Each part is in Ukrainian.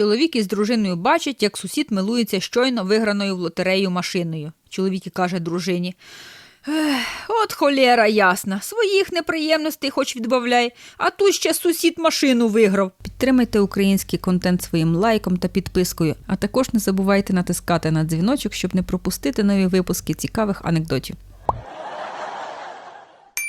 Чоловік із дружиною бачить, як сусід милується щойно виграною в лотерею машиною. Чоловік і каже дружині. Ех, от холєра ясна, своїх неприємностей хоч відбавляй, а тут ще сусід машину виграв. Підтримайте український контент своїм лайком та підпискою, а також не забувайте натискати на дзвіночок, щоб не пропустити нові випуски цікавих анекдотів.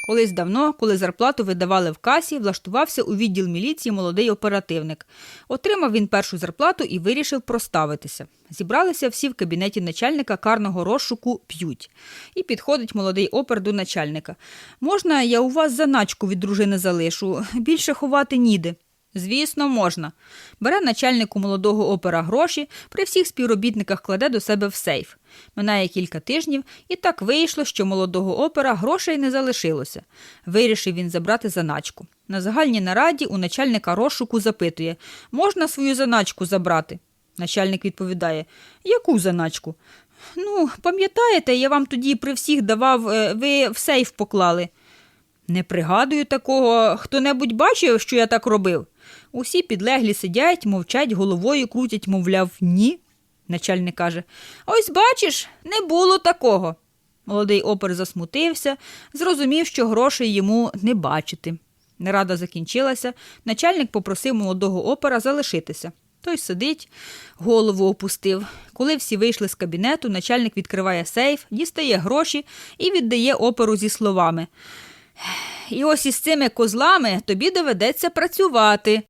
Колись давно, коли зарплату видавали в касі, влаштувався у відділ міліції молодий оперативник. Отримав він першу зарплату і вирішив проставитися. Зібралися всі в кабінеті начальника карного розшуку п'ють. І підходить молодий опер до начальника. Можна, я у вас заначку від дружини залишу, більше ховати ніде. Звісно, можна. Бере начальнику молодого опера гроші, при всіх співробітниках кладе до себе в сейф. Минає кілька тижнів, і так вийшло, що молодого опера грошей не залишилося. Вирішив він забрати заначку. На загальній нараді у начальника розшуку запитує можна свою заначку забрати? Начальник відповідає Яку заначку? Ну, пам'ятаєте, я вам тоді при всіх давав, е, ви в сейф поклали. Не пригадую такого. Хто-небудь бачив, що я так робив? Усі підлеглі сидять, мовчать, головою крутять, мовляв, ні. Начальник каже: Ось бачиш, не було такого. Молодий опер засмутився, зрозумів, що грошей йому не бачити. Нарада закінчилася, начальник попросив молодого опера залишитися. Той сидить, голову опустив. Коли всі вийшли з кабінету, начальник відкриває сейф, дістає гроші і віддає оперу зі словами. І ось із цими козлами тобі доведеться працювати.